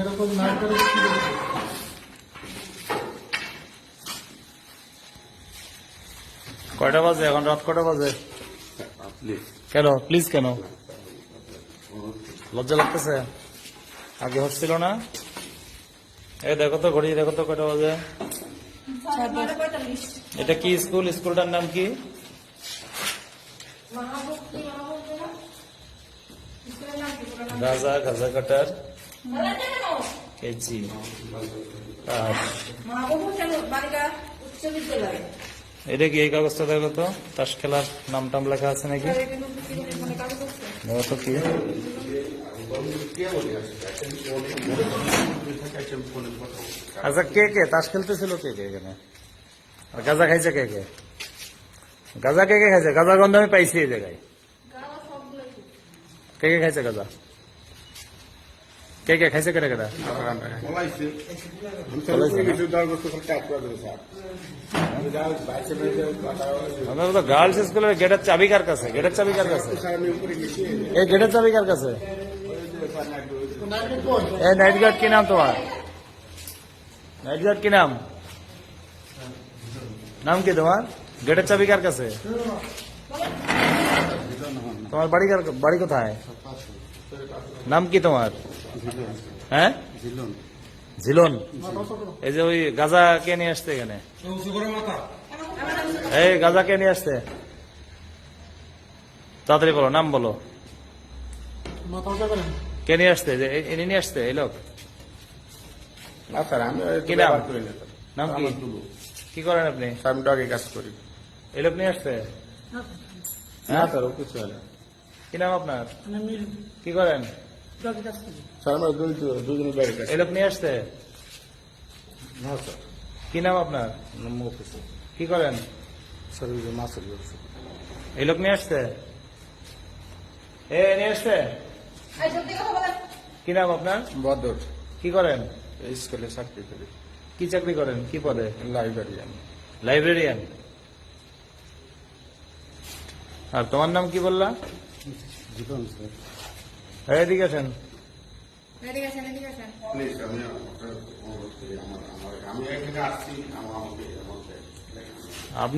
এরকম নাইট করে কয়টা বাজে? এখন রাত কয়টা বাজে? কেন? প্লিজ কেন? লজ্জা লাগতেছে? আগে হচ্ছিল না? এই দেখো তো ঘড়ি দেখো তো কয়টা বাজে? এটা কি স্কুল? স্কুলটার নাম কি? গাজা গাজা কাটার কেজি এটা কি এই কাগজটা দেখো তো? তাস খেলার নাম টাম লেখা আছে নাকি? তো কি? আচ্ছা কে কে? তাস খেলতেছিল কে কে এখানে? আর গাজা খাইছে কে কে? গাজা কে কে খাইছে? গাজা গন্ধ আমি পাইছি এই জায়গায়। কে কে খাইছে গাজা? কে কে খাইছে কেটে কেটে আমাদের তো গার্লস স্কুলের গেটের চাবি কার কাছে গেটের চাবি কার কাছে এই গেটের চাবি কার কাছে এই নাইট গার্ড কি নাম তোমার নাইট গার্ড কি নাম নাম কি তোমার গেটের চাবি কার কাছে তোমার বাড়ি কার বাড়ি কোথায় নাম কি তোমার? হ্যাঁ? ঝিলন। এই যে ওই গাজা কে নিয়ে আসছে এখানে? এই গাজা কে নিয়ে আসছে? তাড়াতাড়ি বলো নাম বলো। মাথা উঁচা করেন কে নিয়ে আসছে? যে এনে নিয়ে আসছে এই লোক? না কি নাম? কি? কি করেন আপনি? স্যার, আমি ডগে কাজ করি। এই লোক নিয়ে আসছে? না। স্যার ও কিছু হয় না। কি নাম আপনার? কি করেন? এই লোক নিয়ে আসছে? কি নাম আপনার? কি করেন? এই লোক নিয়ে আসছে? এ নিয়ে আসছে? কি নাম আপনার? বদর। কি করেন? স্কুলে চাকরি করি। কি চাকরি করেন? কি পদে? লাইব্রেরিয়ান। লাইব্রেরিয়ান। আর তোমার নাম কি বললা? এই, এদিকে আসেন আপনি